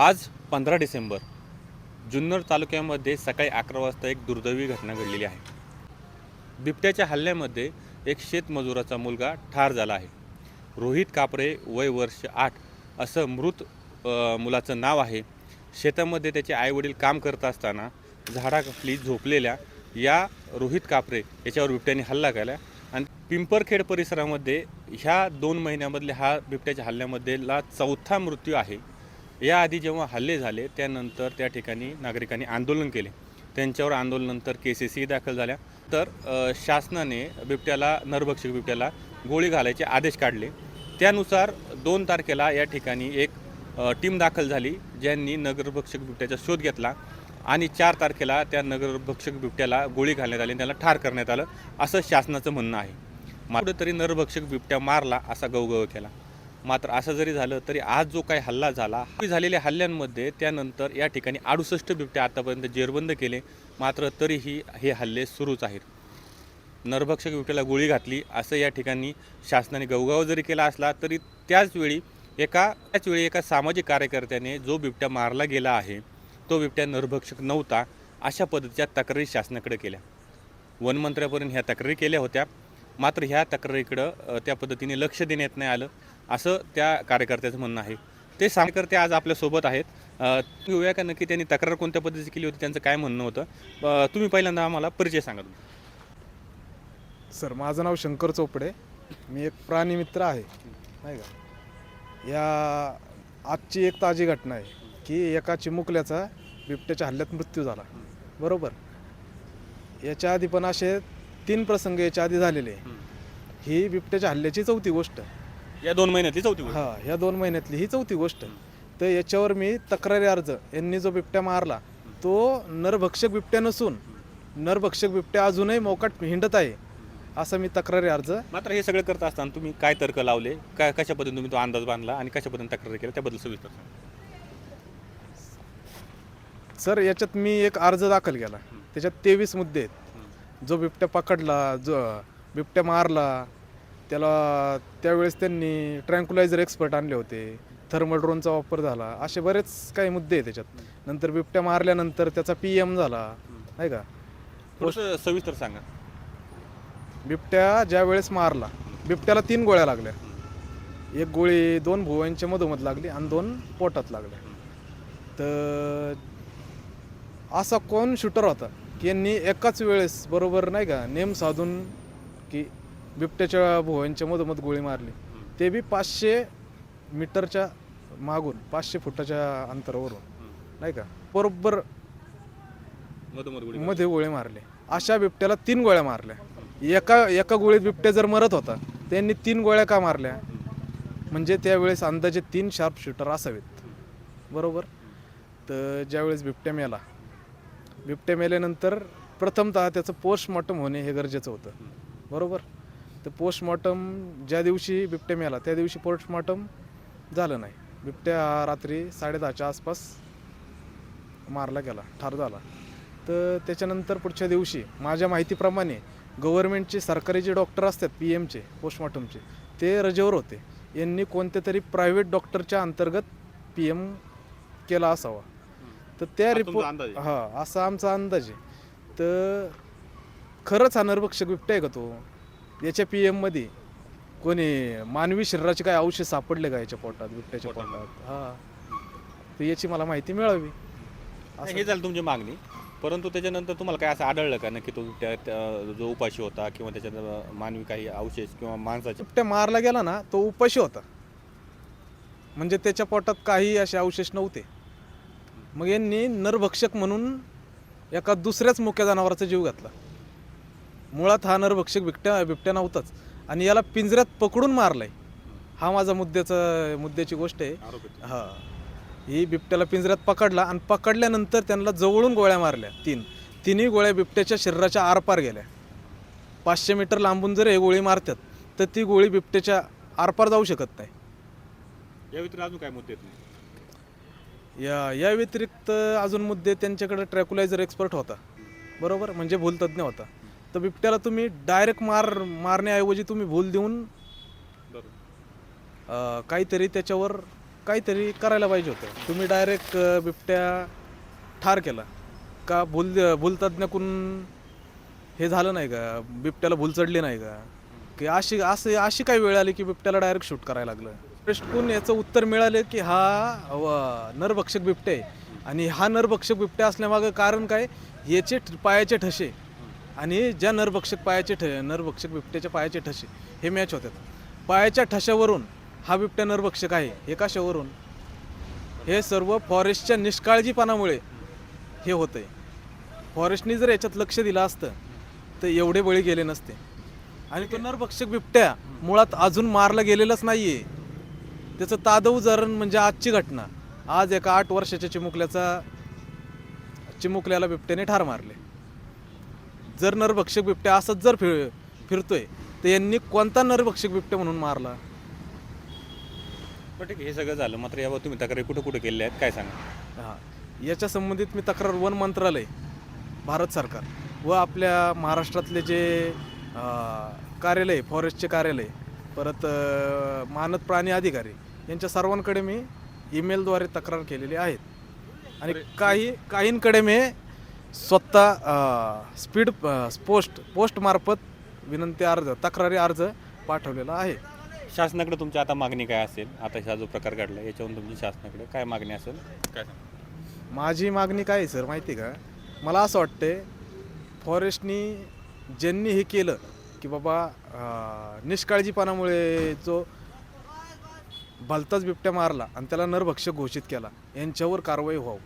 आज पंधरा डिसेंबर जुन्नर तालुक्यामध्ये सकाळी अकरा वाजता एक दुर्दैवी घटना घडलेली आहे. बिबट्याच्या हल्ल्यामध्ये एक शेतमजुराचा मुलगा ठार झाला आहे. रोहित कापरे वय वर्ष आठ असं मृत मुलाचं नाव आहे. शेतामध्ये त्याचे आईवडील काम करत असताना झाडाखाली झोपलेल्या या रोहित कापरे याच्यावर बिबट्याने हल्ला केला. आणि पिंपरखेड परिसरामध्ये ह्या दोन महिन्यामधल्या हा बिबट्याच्या हल्ल्यामध्येला चौथा मृत्यू आहे. याआधी जेव्हा हल्ले झाले त्यानंतर त्या ठिकाणी नागरिकांनी आंदोलन केले. त्यांच्यावर आंदोलनानंतर केसेसही दाखल झाल्या. तर शासनाने बिबट्याला नरभक्षक बिबट्याला गोळी घालायचे आदेश काढले. त्यानुसार दोन तारखेला या ठिकाणी एक टीम दाखल झाली ज्यांनी नगरभक्षक बिबट्याचा शोध घेतला आणि चार तारखेला त्या नगरभक्षक बिबट्याला गोळी घालण्यात आली त्याला ठार करण्यात आलं असं शासनाचं म्हणणं आहे. मात्र तरी नरभक्षक बिबट्या मारला असा गवगव केला. मात्र असं जरी झालं तरी आज जो काही हल्ला झाला झालेल्या हल्ल्यांमध्ये त्यानंतर या ठिकाणी अडुसष्ट बिबट्या आतापर्यंत जेरबंद केले मात्र तरीही हे हल्ले सुरूच आहेत. नरभक्षक बिबट्याला गोळी घातली असं या ठिकाणी शासनाने गवगाव जरी केला असला तरी त्याचवेळी एका त्याचवेळी एका सामाजिक कार्यकर्त्याने जो बिबट्या मारला गेला आहे तो बिबट्या नरभक्षक नव्हता अशा पद्धतीच्या तक्रारी शासनाकडे केल्या. वनमंत्र्यापर्यंत ह्या तक्रारी केल्या होत्या. मात्र ह्या तक्रारीकडं त्या पद्धतीने लक्ष देण्यात नाही आलं. असं त्या कार्यकर्त्याचं म्हणणं आहे. ते कार्यकर्ते आज आपल्यासोबत आहेत. घेऊया का? नक्की त्यांनी तक्रार कोणत्या पद्धतीची केली होती? त्यांचं काय म्हणणं होतं? तुम्ही पहिल्यांदा आम्हाला परिचय सांगा सर माझं नाव शंकर चोपडे. मी एक प्राणीमित्र आहे. नाही का? या आजची एक ताजी घटना आहे की एका चिमुकल्याचा बिबट्याच्या हल्ल्यात मृत्यू झाला. बरोबर? याच्या आधी पण असे तीन प्रसंग याच्या आधी झालेले. आहे. ही बिबट्याच्या हल्ल्याची चौथी गोष्ट. या दोन महिन्यातली चौथी गोष्ट. हा ह्या दोन महिन्यातली ही चौथी गोष्ट. तर याच्यावर मी तक्रारी अर्ज यांनी जो बिबट्या मारला तो नरभक्षक बिबट्या नसून नरभक्षक बिबट्या अजूनही मोकाट हिंडत आहे असा मी तक्रारी अर्ज. मात्र हे सगळं करत असताना तुम्ही काय तर्क लावले? काय कशा पद्धतीने तुम्ही तो अंदाज बांधला आणि कशा पद्धतीने तक्रार केल्या? त्याबद्दल सविस्तर सांगा. सर याच्यात मी एक अर्ज दाखल केला. त्याच्यात तेवीस मुद्दे आहेत. जो बिबट्या पकडला जो बिबट्या मारला त्याला त्यावेळेस त्यांनी ट्रँक्युलायझर एक्सपर्ट आणले होते. थर्मल ड्रोनचा वापर झाला. असे बरेच काही मुद्दे आहेत त्याच्यात. नंतर बिबट्या मारल्यानंतर त्याचा पी एम झाला. नाही का? थोडंसं सविस्तर सांगा. बिबट्या ज्या वेळेस मारला बिबट्याला तीन गोळ्या लागल्या. एक गोळी दोन भुवयांच्या मधोमध लागली आणि दोन पोटात लागल्या. तर असा कोण शूटर होता? की यांनी एकाच वेळेस बरोबर नाही का नेम साधून की बिबट्याच्या भुवयांच्या मधोमध गोळी मारली. ते बी पाचशे मीटरच्या मागून पाचशे फुटाच्या अंतरावरून नाही का? बरोबर मध्ये गोळे मारले. अशा बिबट्याला तीन गोळ्या मारल्या. एका एका गोळीत बिबट्या जर मरत होता त्यांनी तीन गोळ्या का मारल्या? म्हणजे त्यावेळेस अंदाजे तीन शार्प शूटर असावेत. बरोबर? तर ज्यावेळेस बिबट्या मेला बिबटे मेल्यानंतर प्रथमतः त्याचं पोस्टमॉर्टम होणे हे गरजेचं होतं. बरोबर? तर पोस्टमॉर्टम ज्या दिवशी बिबट्या मेला त्या दिवशी पोस्टमॉर्टम झालं नाही. बिबट्या हा रात्री साडेदहाच्या आसपास मारला गेला ठार झाला. तर त्याच्यानंतर पुढच्या दिवशी माझ्या माहितीप्रमाणे गव्हर्नमेंटचे सरकारी जे डॉक्टर असतात पी एमचे पोस्टमॉर्टमचे ते रजेवर होते. यांनी कोणत्या तरी प्रायव्हेट डॉक्टरच्या अंतर्गत पी एम केला असावा. तर त्या रिपोर्ट अंदाज. हा असा आमचा अंदाज आहे. तर खरंच हा नरभक्षक बिबट्या आहे का तो? याच्या पी एममध्ये कोणी मानवी शरीराचे काय औषध सापडले का याच्या पोटात बिबट्याच्या पोटामध्ये. पोटात? हा. तर याची मला माहिती मिळावी. असं- हे झालं तुमची मागणी. परंतु त्याच्यानंतर तुम्हाला काय असं आढळलं का नक्की तो त्या त्या- जो उपाशी होता किंवा त्याच्यात मानवी काही अवशेष किंवा माणसाचे बिबट्या मारला गेला ना तो उपाशी होता. म्हणजे त्याच्या पोटात काही असे अवशेष नव्हते. मग यांनी नरभक्षक म्हणून एका दुसऱ्याच मुक्या जनावराचा जीव घातला. मुळात हा नरभक्षक बिबट्या बिबट्या नव्हताच. आणि याला पिंजऱ्यात पकडून मारलाय. हा माझा मुद्द्याचा मुद्द्याची गोष्ट आहे. हा. ही बिबट्याला पिंजऱ्यात पकडला आणि पकडल्यानंतर त्यांना जवळून गोळ्या मारल्या तीन. तिन्ही गोळ्या बिबट्याच्या शरीराच्या आरपार गेल्या. पाचशे मीटर लांबून जर हे गोळी मारतात तर ती गोळी बिबट्याच्या आरपार जाऊ शकत नाही. या व्यतिरिक्त अजून काय मुद्दे? या या व्यतिरिक्त अजून मुद्दे त्यांच्याकडे ट्रॅक्युलायझर एक्सपर्ट होता. बरोबर? म्हणजे भूलतज्ञ होता. तर बिबट्याला तुम्ही डायरेक्ट मार मारण्याऐवजी तुम्ही भूल देऊन काहीतरी त्याच्यावर काहीतरी करायला पाहिजे होतं. तुम्ही डायरेक्ट बिबट्या ठार केला. का भूल भूलतज्ञाकडून हे झालं नाही का? बिबट्याला भूल चढली नाही का? की अशी असे अशी काही वेळ आली की बिबट्याला डायरेक्ट शूट करायला लागलं? दृष्टिकोन याचं उत्तर मिळालं की हा व- नरभक्षक बिबटे. आहे आणि हा नरभक्षक बिबट्या असल्यामागं कारण काय? याचे ठ- पायाचे ठसे. आणि ज्या नरभक्षक पायाचे ठ नरभक्षक बिबट्याच्या पायाचे ठसे हे मॅच होतात. पायाच्या ठशावरून हा बिबट्या नरभक्षक आहे हे कशावरून? हे सर्व फॉरेस्टच्या निष्काळजीपणामुळे हे होतंय. फॉरेस्टनी जर याच्यात लक्ष दिलं असतं तर एवढे बळी गेले नसते. आणि तो नरभक्षक बिबट्या मुळात अजून मारला गेलेलाच आहे त्याचं तादं उदाहरण म्हणजे आजची घटना. आज एका आठ वर्षाच्या चिमुकल्याचा चिमुकल्याला बिबट्याने ठार मारले. जर नरभक्षक बिबट्या असंच जर फिर फिरतोय तर यांनी कोणता नरभक्षक बिबट्या म्हणून मारला? पण ठीक आहे, हे सगळं झालं मात्र यावर तुम्ही तक्रारी कुठं कुठं केलेल्या आहेत? काय सांगा? हा. याच्या संबंधित मी तक्रार वन मंत्रालय भारत सरकार व आपल्या महाराष्ट्रातले जे कार्यालय फॉरेस्टचे कार्यालय परत मानद प्राणी अधिकारी यांच्या सर्वांकडे मी ईमेलद्वारे तक्रार केलेली आहेत. आणि काही काहींकडे मी स्वतः स्पीड पोस्ट पोस्टमार्फत विनंती अर्ज तक्रारी अर्ज पाठवलेला आहे. शासनाकडे तुमची आता मागणी काय असेल? आता हा जो प्रकार घडला याच्यावरून तुमची शासनाकडे काय मागणी असेल? काय? सांगा माझी मागणी काय आहे सर? माहिती का? मला असं वाटते फॉरेस्टनी ज्यांनी हे केलं की बाबा निष्काळजीपणामुळे जो भलताच बिबट्या मारला आणि त्याला नरभक्षक घोषित केला. यांच्यावर कारवाई व्हावं.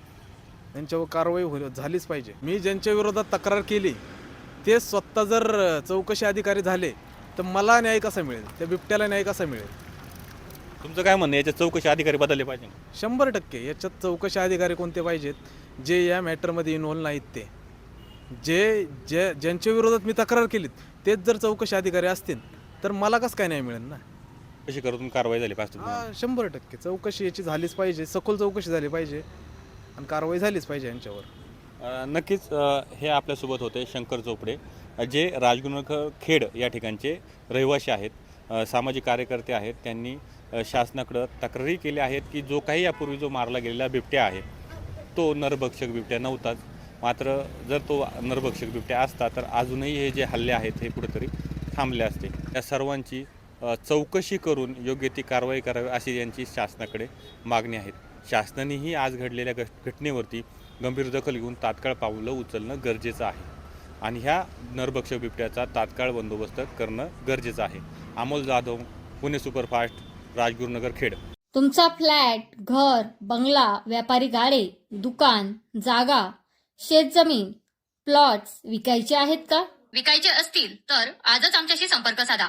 यांच्यावर कारवाई हो झालीच पाहिजे. मी ज्यांच्या विरोधात तक्रार केली ते स्वतः जर चौकशी अधिकारी झाले तर मला न्याय कसा मिळेल? त्या बिबट्याला न्याय कसा मिळेल? तुमचं काय म्हणणं? याच्यात चौकशी अधिकारी बदलले पाहिजे? शंभर टक्के. याच्यात चौकशी अधिकारी कोणते पाहिजेत? जे या मॅटरमध्ये इन्व्हॉल्व नाहीत ते. जे जे ज्यांच्या विरोधात मी तक्रार केलीत तेच जर चौकशी अधिकारी असतील तर मला कसं काय नाही मिळेल ना? कशी करून कारवाई झाली? हा, शंभर टक्के. चौकशी याची झालीच पाहिजे. सखोल चौकशी झाली पाहिजे. आणि कारवाई झालीच पाहिजे यांच्यावर. अ, नक्कीच अ, हे आपल्यासोबत होते शंकर चोपडे. अ, जे राजगुरुनगर खेड या ठिकाणचे रहिवासी आहेत अ, सामाजिक कार्यकर्ते आहेत त्यांनी अ, शासनाकडं तक्रारी केल्या आहेत की जो काही यापूर्वी जो मारला गेलेला बिबट्या आहे तो नरभक्षक बिबट्या नव्हताच. मात्र जर तो नरभक्षक बिबट्या असता तर अजूनही हे जे हल्ले आहेत हे कुठेतरी थांबले असते. या सर्वांची चौकशी करून योग्य ती कारवाई करावी अशी यांची शासनाकडे मागणी आहे. शासनानेही आज घडलेल्या घट घटनेवरती गंभीर दखल घेऊन तात्काळ पावलं उचलणं गरजेचं आहे. आणि ह्या नरभक्षक बिबट्याचा तात्काळ बंदोबस्त करणं गरजेचं आहे. अमोल जाधव पुणे सुपरफास्ट राजगुरुनगर खेड. तुमचा फ्लॅट घर बंगला व्यापारी गाडे दुकान जागा शेतजमीन प्लॉट्स विकायचे आहेत का? विकायचे असतील तर आजच आमच्याशी संपर्क साधा.